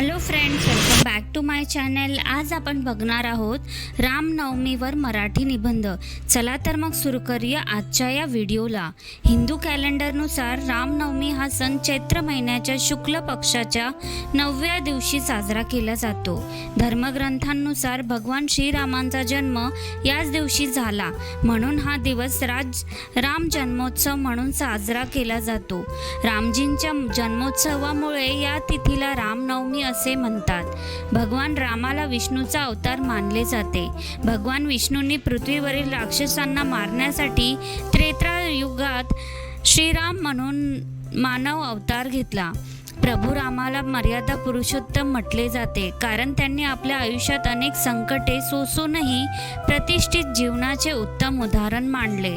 Hello friends welcome back to my channel आज आपण बघणार आहोत रामनवमीवर मराठी निबंध. चला तर मग सुरू करूया आजच्या या व्हिडिओला. हिंदू कॅलेंडरनुसार रामनवमी हा सण चैत्र महिन्याच्या शुक्ल पक्षाच्या नवव्या दिवशी साजरा केला जातो. धर्मग्रंथांनुसार भगवान श्रीरामांचा जन्म याच दिवशी झाला. म्हणून हा दिवस राज राम जन्मोत्सव म्हणून साजरा केला जातो. रामजींच्या जन्मोत्सवामुळे या तिथीला रामनवमी असे म्हणतात. भगवान रामाला विष्णूचा अवतार मानले जाते. भगवान विष्णूंनी पृथ्वीवरील राक्षसांना मारण्यासाठी त्रेत्रा युगात श्रीराम म्हणून मानव अवतार घेतला. प्रभू रामाला मर्यादा पुरुषोत्तम म्हटले जाते. कारण त्यांनी आपल्या आयुष्यात अनेक संकटे सोसूनही प्रतिष्ठित जीवनाचे उत्तम उदाहरण मांडले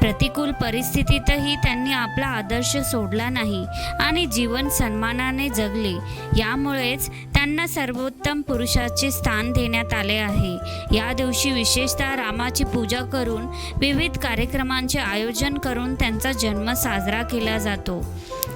प्रतिकूल परिस्थितीतही त्यांनी आपला आदर्श सोडला नाही आणि जीवन सन्मानाने जगले. यामुळेच त्यांना सर्वोत्तम पुरुषाचे स्थान देण्यात आले आहे. या दिवशी विशेषतः रामाची पूजा करून विविध कार्यक्रमांचे आयोजन करून त्यांचा जन्म साजरा केला जातो.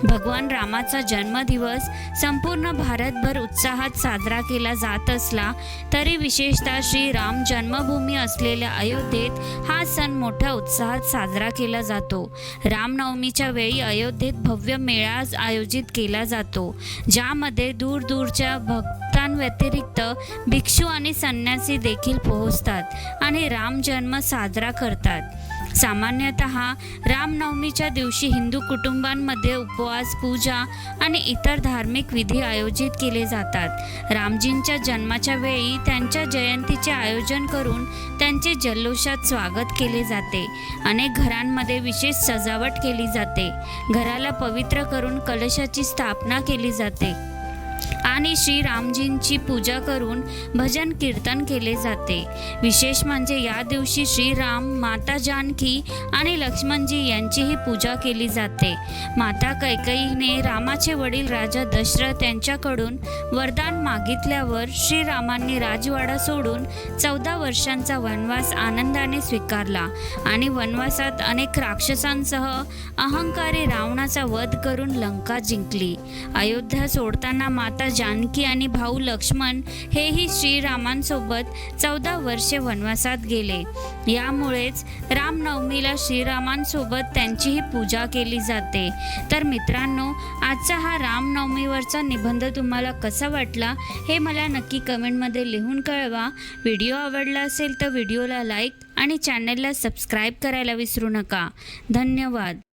भगवान रामाचा जन्मदिवस संपूर्ण भारतभर उत्साहात साजरा केला जात असला तरी विशेषतः श्री राम जन्मभूमी असलेल्या अयोध्येत हा सण मोठ्या उत्साहात साजरा केला जातो. रामनवमीच्या वेळी अयोध्येत भव्य मेळा आयोजित केला जातो ज्यामध्ये दूरदूरच्या भक्तांव्यतिरिक्त भिक्षू आणि संन्यासी देखील पोहोचतात आणि राम जन्म साजरा करतात. सामान्यतः रामनवमीच्या दिवशी हिंदू कुटुंबांमध्ये उपवास पूजा आणि इतर धार्मिक विधी आयोजित केले जातात. रामजींच्या जन्माच्या वेळी त्यांच्या जयंतीचे आयोजन करून त्यांचे जल्लोषात स्वागत केले जाते. अनेक घरांमध्ये विशेष सजावट केली जाते. घराला पवित्र करून कलशाची स्थापना केली जाते. आणि श्रीरामजींची पूजा करून भजन कीर्तन केले जाते. विशेष म्हणजे या दिवशी श्रीराम माता जानकी आणि लक्ष्मणजी यांचीही पूजा केली जाते. माता कैकईने रामाचे वडील राजा दशरथ यांच्याकडून वरदान मागितल्यावर श्रीरामांनी राजवाडा सोडून चौदा वर्षांचा वनवास आनंदाने स्वीकारला आणि वनवासात अनेक राक्षसांसह अहंकारी रावणाचा वध करून लंका जिंकली. अयोध्या सोडताना माता जानकी आणि भाऊ लक्ष्मण हेही श्रीरामांसोबत चौदा वर्षे वनवासात गेले. यामुळेच रामनवमीला श्रीरामांसोबत त्यांचीही पूजा केली जाते. तर मित्रांनो आजचा हा रामनवमीवरचा निबंध तुम्हाला कसा वाटला हे मला नक्की कमेंटमध्ये लिहून कळवा. व्हिडिओ आवडला असेल तर व्हिडिओला लाईक आणि चॅनलला सबस्क्राईब करायला विसरू नका. धन्यवाद.